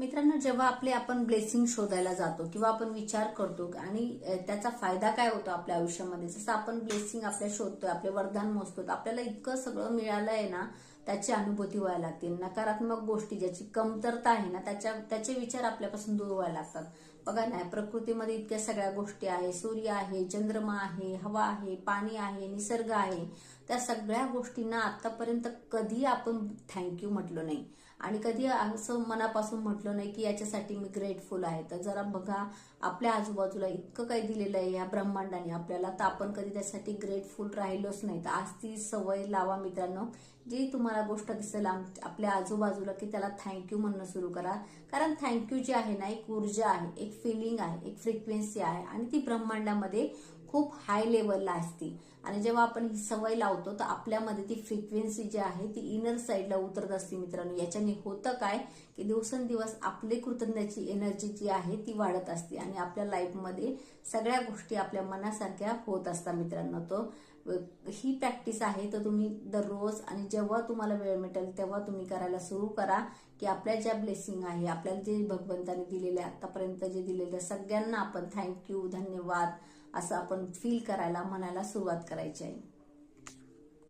मित्रांनो जेव्हा आपले आपण ब्लेसिंग शोधायला जातो किंवा आपण विचार करतो आणि त्याचा फायदा काय होतो आपल्या आयुष्यामध्ये? जसं आपण ब्लेसिंग आपल्या शोधतोय आपले वरदान मोजतो आपल्याला इतकं सगळं मिळालंय ना त्याची अनुभूती व्हायला लागते. नकारात्मक गोष्टी ज्याची कमतरता आहे ना त्याच्या त्याचे विचार आपल्यापासून दूर व्हायला लागतात. बघा ना प्रकृतीमध्ये इतक्या सगळ्या गोष्टी आहे सूर्य आहे चंद्रमा आहे हवा आहे पाणी आहे निसर्ग आहे. त्या सगळ्या गोष्टींना आतापर्यंत कधी आपण थँक्यू म्हटलो नाही. आणि कधी असं मनापासून म्हटलं नाही की याच्यासाठी मी ग्रेटफुल आहे. तर जरा बघा आपल्या आजूबाजूला इतकं काही दिलेलं आहे या ब्रह्मांडाने आपल्याला. तर आपण कधी त्यासाठी ग्रेटफुल राहिलोच नाही. तर आज ती सवय लावा मित्रांनो. जी तुम्हाला गोष्ट दिसेल आम- आपल्या आजूबाजूला की त्याला थँक्यू म्हणणं सुरू करा. कारण थँक्यू जी आहे ना एक ऊर्जा आहे एक फिलिंग आहे एक फ्रिक्वेन्सी आहे. आणि ती ब्रह्मांडामध्ये खूप हाय लेवलला असते. आणि जेव्हा आपण ही सवय लावतो तर आपल्यामध्ये ती फ्रिक्वेन्सी जी आहे ती इनर साईडला उतरत असते मित्रांनो. याच्याने होतं काय? की दिवसेंदिवस आपली कृतज्ञाची एनर्जी जी आहे ती वाढत असते. आणि आपल्या लाईफमध्ये सगळ्या गोष्टी आपल्या मनासारख्या होत असतात मित्रांनो. तो ही प्रॅक्टिस आहे तर तुम्ही दररोज आणि जेव्हा तुम्हाला वेळ मिळेल तेव्हा तुम्ही करायला सुरू करा की आपल्या ज्या ब्लेसिंग आहे आपल्याला जे भगवंताने दिलेल्या आतापर्यंत जे दिलेले सगळ्यांना आपण थँक्यू धन्यवाद असं आपण फील करायला म्हणायला सुरुवात करायची आहे.